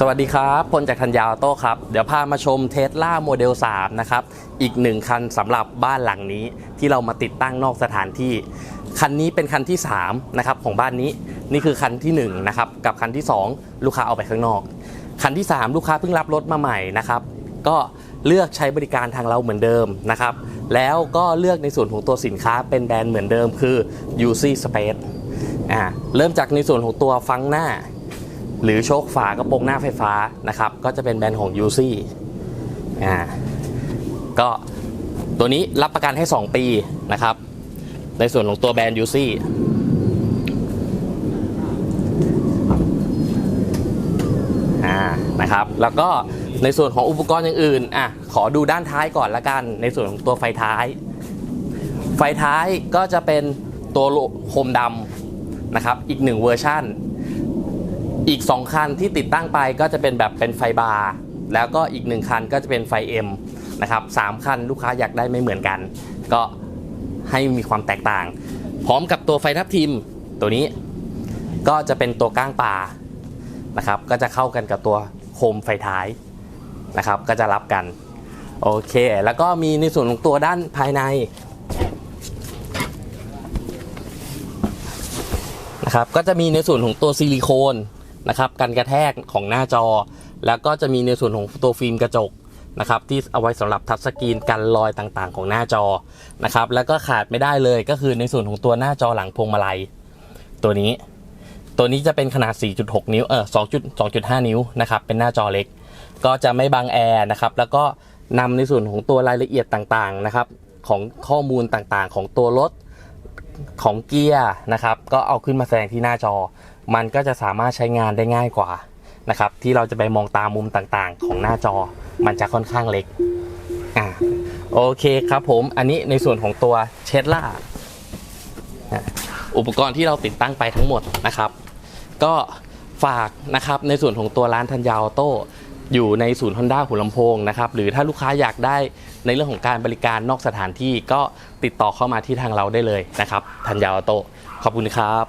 สวัสดีครับพลจากธัญญาออโต้ครับ เดี๋ยวพามาชมเทสลาโมเดล3นะครับ อีกหนึ่งคันสำหรับบ้านหลังนี้ที่เรามาติดตั้งนอกสถานที่ คันนี้เป็นคันที่3นะครับของบ้านนี้นี่คือคันที่1นะครับกับคันที่ 2 ลูกค้าเอาไปข้างนอก คันที่ 3 ลูกค้าเพิ่งรับรถมาใหม่นะครับ ก็เลือกใช้บริการทางเราเหมือนเดิมนะครับ แล้วก็เลือกในส่วนของตัวสินค้าเป็นแบรนด์เหมือนเดิมคือ UC Space อ่าเริ่มจากในส่วนของตัวฟังหน้า หรือโชคฝากระโปรงหน้าไฟฟ้านะครับ ก็จะเป็นแบรนด์ของ u c อ่าก็ตัวนี้รับประกันให้ 2 ปีนะครับ ในส่วนของตัวแบรนด์ u c อ่านะครับ แล้วก็ในส่วนของอุปกรณ์อย่างอื่นอะขอดูด้านท้ายก่อนละกัน ในส่วนของตัวไฟท้าย ไฟท้ายก็จะเป็นตัวโคมดำนะครับ อีกหนึ่งเวอร์ชัน อีก 2 คันที่ติดตั้งไปก็จะเป็นแบบเป็นไฟบาร์แล้วก็อีก 1 คันก็จะเป็นไฟ M นะครับสามคันลูกค้าอยากได้ไม่เหมือนกัน ก็ให้มีความแตกต่าง พร้อมกับตัวไฟทับทิมตัวนี้ก็จะเป็นตัวก้างปลานะครับก็จะเข้ากันกับตัวโคมไฟท้ายนะครับก็จะรับกันโอเค แล้วก็มีในส่วนของตัวด้านภายในนะครับก็จะมีในส่วนของตัวซิลิโคน นะครับกันกระแทกของหน้าจอ แล้วก็จะมีในส่วนของตัวฟิล์มกระจกนะครับที่เอาไว้สำหรับทัชสกรีนกันรอยต่างๆ ของหน้าจอนะครับแล้วก็ขาดไม่ได้เลยก็คือในส่วนของตัวหน้าจอหลังพวงมาลัย ตัวนี้ ตัวนี้จะเป็นขนาด 4.6 นิ้วเออ2.2.5 นิ้วนะครับเป็นหน้าจอเล็ก ก็จะไม่บังแอร์นะครับแล้วก็นำในส่วนของตัวรายละเอียดต่างๆนะครับของข้อมูลต่างๆ ของตัวรถของเกียร์นะครับก็เอาขึ้นมาแสดงที่หน้าจอ มันก็จะสามารถใช้งานได้ง่ายกว่านะครับ ที่เราจะไปมองตามมุมต่างๆ ของหน้าจอมันจะค่อนข้างเล็กอ่าโอเคครับผมอันนี้ในส่วนของตัวเชดล่าอุปกรณ์ที่เราติดตั้งไปทั้งหมดนะครับ ก็ฝากนะครับในส่วนของตัวร้านธัญญาออโต้อยู่ในศูนย์ฮอนด้าหัวลำโพงนะครับหรือถ้าลูกค้าอยากได้ในเรื่องของการบริการนอกสถานที่ก็ติดต่อเข้ามาที่ทางเราได้เลยนะครับธัญญาออโต้ขอบคุณครับ